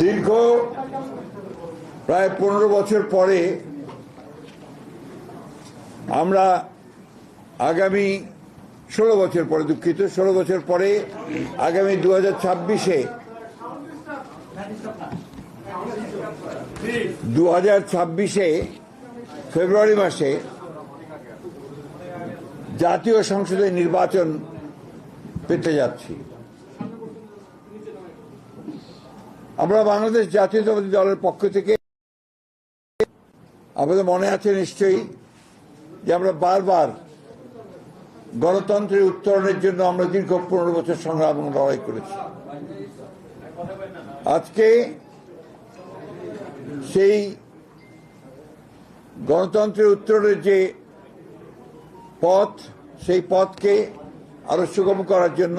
দীর্ঘ প্রায় পনেরো বছর পরে আমরা আগামী ষোলো বছর পরে, দুঃখিত, ষোলো বছর পরে আগামী দু হাজার ছাব্বিশে দু হাজার ছাব্বিশে ফেব্রুয়ারি মাসে জাতীয় সংসদের নির্বাচন পেতে যাচ্ছি। আমরা বাংলাদেশ জাতীয়তাবাদী দলের পক্ষ থেকে আমাদের মনে আছে নিশ্চয়ই যে আমরা বারবার গণতন্ত্রের উত্তরণের জন্য আমরা দীর্ঘ পনেরো বছর সংগ্রাম এবং লড়াই করেছি। আজকে সেই গণতন্ত্রের উত্তরণের যে পথ, সেই পথকে আরও সুগম করার জন্য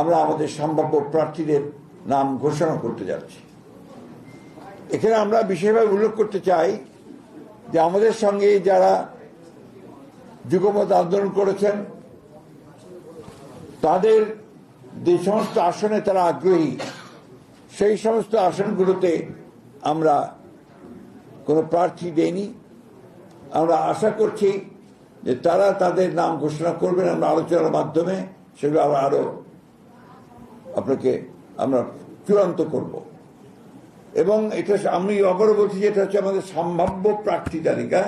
আমরা আমাদের সম্ভাব্য প্রার্থীদের নাম ঘোষণা করতে যাচ্ছি। এখানে আমরা বিশেষভাবে উল্লেখ করতে চাই যে আমাদের সঙ্গে যারা যুগমত আন্দোলন করেছেন, তাদের যে সমস্ত আসনে তারা আগ্রহী, সেই সমস্ত আসনগুলোতে আমরা কোনো প্রার্থী দেইনি। আমরা আশা করছি যে তারা তাদের নাম ঘোষণা করবেন। আমরা আলোচনার মাধ্যমে সেগুলো আমরা আরও আপনাকে আমরা চূড়ান্ত করব। এবং এটা আমি আবারও বলছি যে এটা হচ্ছে আমাদের সম্ভাব্য প্রার্থী তালিকা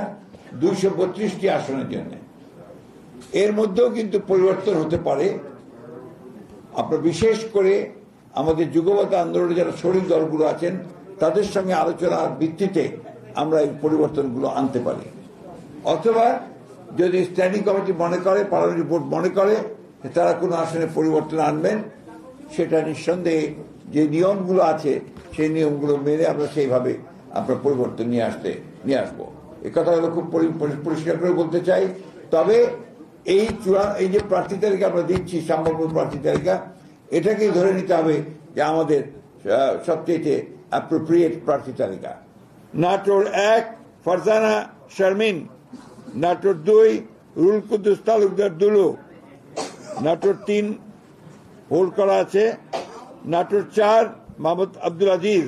দুইশো বত্রিশটি আসনের জন্য। এর মধ্যেও কিন্তু পরিবর্তন হতে পারে। আপনার বিশেষ করে আমাদের যুগবত আন্দোলনে যারা শরীর দলগুলো আছেন, তাদের সঙ্গে আলোচনার ভিত্তিতে আমরা এই পরিবর্তনগুলো আনতে পারি। অথবা যদি স্ট্যান্ডিং কমিটি মনে করে পার্লামেন্ট বোর্ড মনে করে, তারা কোনো আসনে পরিবর্তন আনবেন। সেটা নিঃসন্দেহে যে নিয়মগুলো আছে, সেই নিয়মগুলো মেনে আমরা সেইভাবে আমরা পরিবর্তন নিয়ে আসতে, নিয়ে আসব। এই কথাগুলো খুব পরি- পরি- পরিষ্কার করে বলতে চাই। তবে এই চূড়া, এই যে প্রার্থী তালিকা আমরা দিচ্ছি সম্ভাব্য প্রার্থী তালিকা, এটাকেই ধরে নিতে হবে যে আমাদের সবচেয়ে অ্যাপ্রোপ্রিয়েট প্রার্থী তালিকা। নাটোর এক, ফারজানা শারমিন। নাটোর দুই রুল কুদ্দুস তালুকদার দুলু। নাটোর তিন হোল্ড করা আছে। নাটোর চার মোহাম্মদ আব্দুল আজিজ।